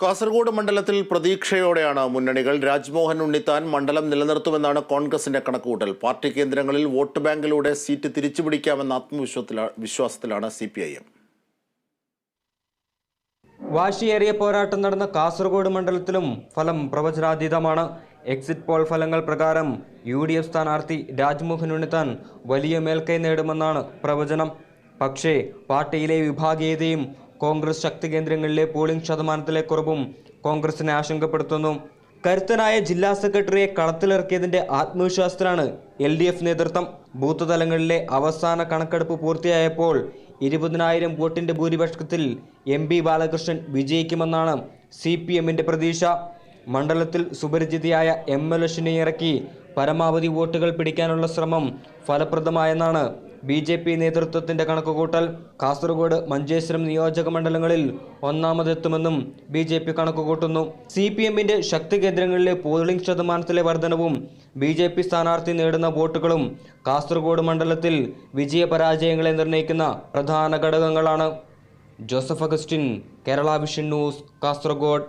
കാസർഗോഡ് മണ്ഡലത്തിൽ പ്രതീക്ഷയോടെയാണ് മുന്നണികൾ. രാജ്മോഹൻ ഉണ്ണിത്താൻ മണ്ഡലം നിലനിർത്തുമെന്നാണ് കോൺഗ്രസിന്റെ കണക്കുകൂട്ടൽ. പാർട്ടി കേന്ദ്രങ്ങളിൽ വോട്ട് ബാങ്കിലൂടെ സീറ്റ് തിരിച്ചുപിടിക്കാമെന്ന ആത്മവിശ്വാസത്തിലാണ് വിശ്വാസത്തിലാണ് സി പി ഐ എം. വാശിയേറിയ പോരാട്ടം നടന്ന കാസർഗോഡ് മണ്ഡലത്തിലും ഫലം പ്രവചനാതീതമാണ്. എക്സിറ്റ് പോൾ ഫലങ്ങൾ പ്രകാരം യു ഡി എഫ് സ്ഥാനാർത്ഥി രാജ്മോഹൻ ഉണ്ണിത്താൻ വലിയ മേൽക്കൈ നേടുമെന്നാണ് പ്രവചനം. പക്ഷേ പാർട്ടിയിലെ വിഭാഗീയതയും കോൺഗ്രസ് ശക്തി കേന്ദ്രങ്ങളിലെ പോളിംഗ് ശതമാനത്തിലെ കുറവും കോൺഗ്രസിനെ ആശങ്കപ്പെടുത്തുന്നു. കരുത്തനായ ജില്ലാ സെക്രട്ടറിയെ കളത്തിലിറക്കിയതിന്റെ ആത്മവിശ്വാസത്തിലാണ് എൽ ഡി എഫ് നേതൃത്വം. ബൂത്ത് തലങ്ങളിലെ അവസാന കണക്കെടുപ്പ് പൂർത്തിയായപ്പോൾ ഇരുപതിനായിരം വോട്ടിന്റെ ഭൂരിപക്ഷത്തിൽ എം പി ബാലകൃഷ്ണൻ വിജയിക്കുമെന്നാണ് സി പി എമ്മിന്റെ പ്രതീക്ഷ. മണ്ഡലത്തിൽ സുപരിചിതയായ എം എൽ ഇറക്കി പരമാവധി വോട്ടുകൾ പിടിക്കാനുള്ള ശ്രമം ഫലപ്രദമായെന്നാണ് ബി ജെ പി നേതൃത്വത്തിന്റെ കണക്കുകൂട്ടൽ. കാസർഗോഡ് മഞ്ചേശ്വരം നിയോജക മണ്ഡലങ്ങളിൽ ഒന്നാമതെത്തുമെന്നും ബി ജെ പി കണക്കുകൂട്ടുന്നു. സി പി എമ്മിന്റെ ശക്തി കേന്ദ്രങ്ങളിലെ പോളിംഗ് ശതമാനത്തിലെ വർധനവും ബി ജെ പി സ്ഥാനാർത്ഥി നേടുന്ന വോട്ടുകളും കാസർഗോഡ് മണ്ഡലത്തിൽ വിജയപരാജയങ്ങളെ നിർണയിക്കുന്ന പ്രധാന ഘടകങ്ങളാണ്. Joseph Augustine Kerala vision news Kasaragod.